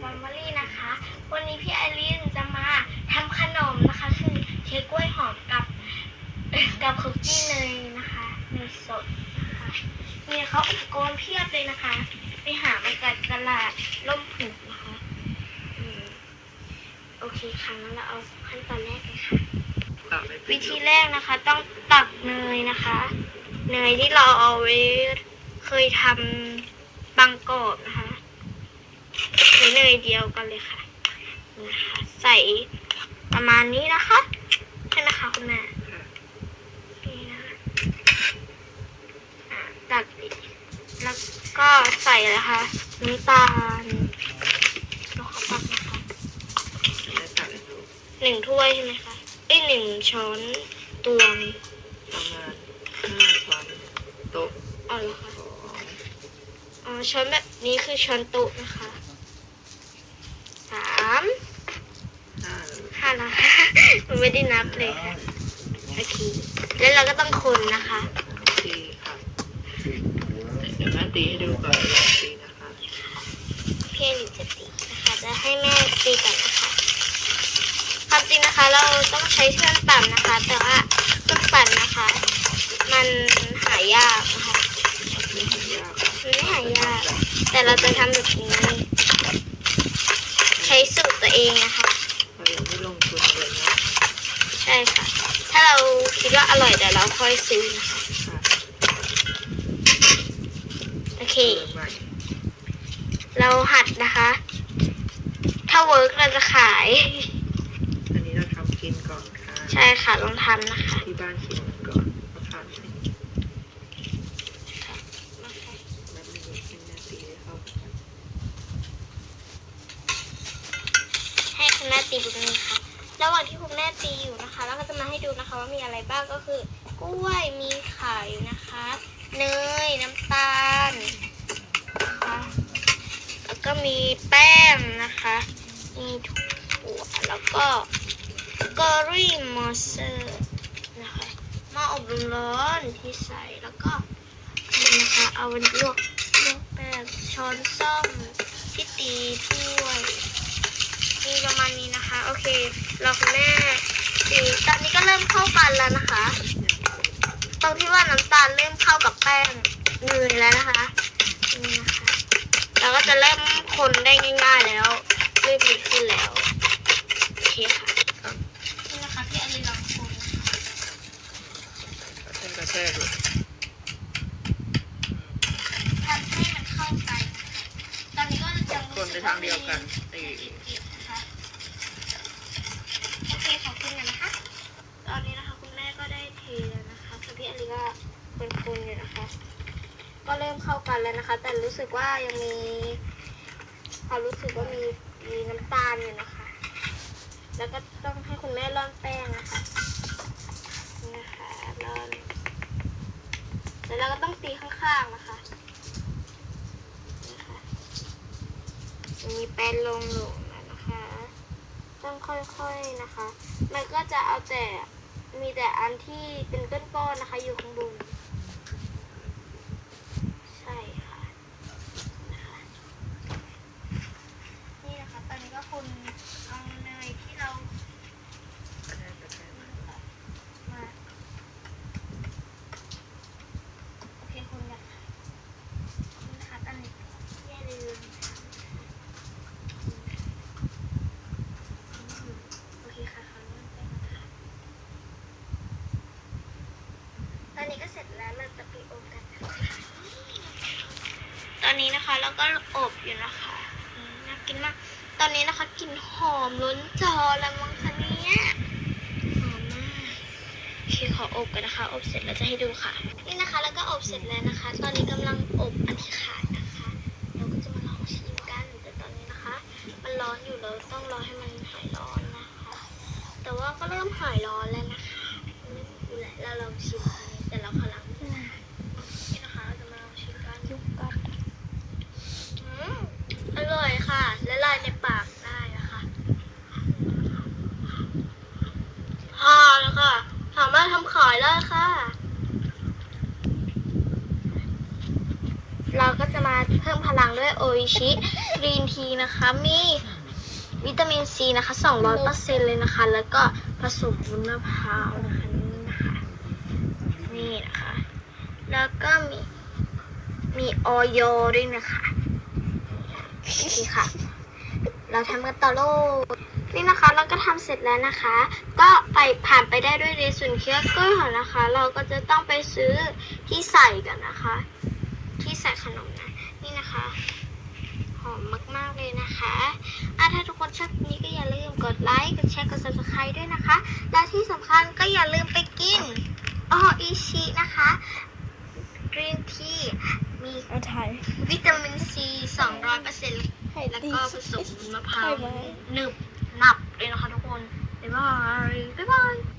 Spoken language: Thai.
ฟาร์มลี่นะคะ วันนี้พี่ไอรินจะมาทำขนมนะคะ คือเค้กกล้วยหอมกับกับคุกกี้เนยนะคะเนยสดนะคะมีเขาอุปกรณ์เพียบเลยนะคะ ไปหามาจากตลาดล่มผุนะคะอโอเคค่ะงั้นเราเอาขั้นตอนแรกเลยค่ะ วิธีแรกนะคะ ต้องตักเนยนะคะ เนยที่เราเอาไว้เคยทำบางกรอบนะคะ เนยเดียวกันเลยค่ะนี่นะคะใส่ประมาณนี้นะคะใช่ไหมคะคุณแม่นี่นะคะอะตักแล้วก็ใส่นะคะน้ำตาลแล้วก็ตักนะคะหนึ่งถ้วยใช่ไหมคะเอ้ยหนึ่งช้อนตวงประมาณห้าช้อนโต๊ะอ๋อเหรอคะของอ๋อช้อนแบบนี้คือช้อนโต๊ะนะคะสาม ห้า ห้าแล้ว มัน ไม่ได้นับเลยค่ะโอเคแล้วเราก็ต้องคนนะคะตีค่ะเดี๋ยวแม่ตีให้ดูก่อนลองตีนะคะพี่หลิจะตีนะคะ จะให้แม่ตีก่อนนะคะความจริงนะคะ เราต้องใช้เครื่องปั่นนะคะ แต่ว่าเครื่องปั่นนะคะ มันหายากนะคะไม่เห็นยากค่ะมันไม่หายาก แต่เราจะทำแบบนี้ ใช้สูตรตัวเองนะคะ เรายังไม่ลงทุนเลยนะ ใช่ค่ะ ถ้าเราคิ ดว่าอร่อยเดี๋ยวเราค่อยซื้อนะคะค่ะโอเคเปิดใหม่เราหัดนะคะ ถ้าเวิร์กเราจะขาย อันนี้เราทำกินก่อนค่ะ ใช่ค่ะลองทำนะคะ ที่บ้านชิมก่อนก็ทานให้แล้วไม่รู้ให้แม่ตีให้เข้ากันให้คุณแม่ตีบุญนี้ค่ะ ระหว่างที่คุณแม่ตีอยู่นะคะเราก็จะมาให้ดูนะคะว่ามีอะไรบ้างก็คือกล้วยมีไข่นะคะ เนยน้ำตาลนะคะแล้วก็มีแป้งนะคะ มีถั่วแล้วก็กอรี่มอสเซอร์นะคะหม้ออบลมร้อนที่ใส่แล้วก็นี่นะคะเอาไว้ลวกลวกแป้งช้อนส้อมที่ตีถ้วย มีประมาณนี้นะคะ โอเค เราคุณแม่ตีตอนนี้ก็เริ่มเข้ากันแล้วนะคะ ตรงที่ว่าน้ำตาลเริ่มเข้ากับแป้งเนยแล้วนะคะนี่นะคะเราก็จะเริ่มคนได้ง่ายๆแล้วเริ่มดีขึ้นแล้วโอเคค่ะครับนี่นะคะพี่อลีลองคนกระแทกกระแทกเลยทำให้มันเข้ากันตอนนี้ก็ยังคนไปทางเดียวกันตี นะคะโอเคขอบคุณกันนะคะ ตอนนี้นะคะคุณแม่ก็ได้เทแล้วนะคะส่ วนพี่อลีก็เป็นคนอยู่นะคะ ก็เริ่มเข้ากันแล้วนะคะ แต่รู้สึกว่ายังมีความรู้สึกว่ามีมีน้ำตาลอยู่นะคะ แล้วก็ต้องให้คุณแม่ร่อนแป้งนะคะนะคะร่อนแล้วเราก็ต้องตีข้างๆนะคะนี่ค่ะมีแป้งลงหลงนะคะ ต้องค่อยๆนะคะ มันก็จะเอาแต่ มีแต่อันที่เป็นก้อนๆนะคะอยู่ข้างบน ใช่ค่ะนะคะนี่นะคะ ตอนนี้ก็คุณเอาเนยที่เรา กระแทกกระแทก มาโอเคคุณกันค่ะนี่นะคะตอนนี้อย่าลืมโอเคค่ะเขาเริ่มไปนะคะตอนนี้ก็เสร็จแล้วเราจะไปอบกันนะคะตอ นนี้นะคะเราก็อบอยู่นะคะน่ากินมาก ตอนนี้นะคะกลิ่นหอมล้นจอแล้วมั้งคะเนี่ยหอมมากโอเคขออบกันนะคะ อบเสร็จแล้วจะให้ดูค่ะ นี่นะคะ แล้วก็อบเสร็จแล้วนะคะ ตอนนี้กำลังอบอันที่ขาดนะคะ เราก็จะมาลองชิมกันแต่ตอนนี้นะคะ มันร้อนอยู่เราต้องรอให้มันหายร้อนนะคะ แต่ว่าก็เริ่มหายร้อนแล้วนะคะแหละเราลองชิมแต่เราขอล้างมือนะนี่นะคะเราจะมาลองชิมกันยุบกันอืมอร่อยค่ะละลายในปากได้นะคะ พอแล้วค่ะ สามารถทำขายได้ค่ะ เราก็จะมาเพิ่มพลังด้วยโออิชิรีนทีนะคะ มีวิตามินซีนะคะ 200%เลยนะคะ แล้วก็ผสมวุ้นมะพร้าวนะคะนี่นะคะ นี่นะคะ แล้วก็มีมีออยด้วยนะคะนี่ค่ะ เราทำกันต่อโลกนี่นะคะเราก็ทำเสร็จแล้วนะคะ ก็ไปผ่านไปได้ด้วยเรส่วนเคี้ยวก็ค่ะนะคะ เราก็จะต้องไปซื้อที่ใส่กันนะคะ ใส่ขนมนะ นี่นะคะ หอมมากๆเลยนะคะอะถ้าทุกคนชอบนี้ก็อย่าลืมกดไลค์ กดแชร์ กด subscribe ด้วยนะคะ และที่สำคัญก็อย่าลืมไปกินอ้ออีชินะคะกรีนทีมีวิตามินซี200%แล้วก็ผสมมะพร้าวหนึบหนับเลยนะคะทุกคน บ๊ายบาย บ๊ายบาย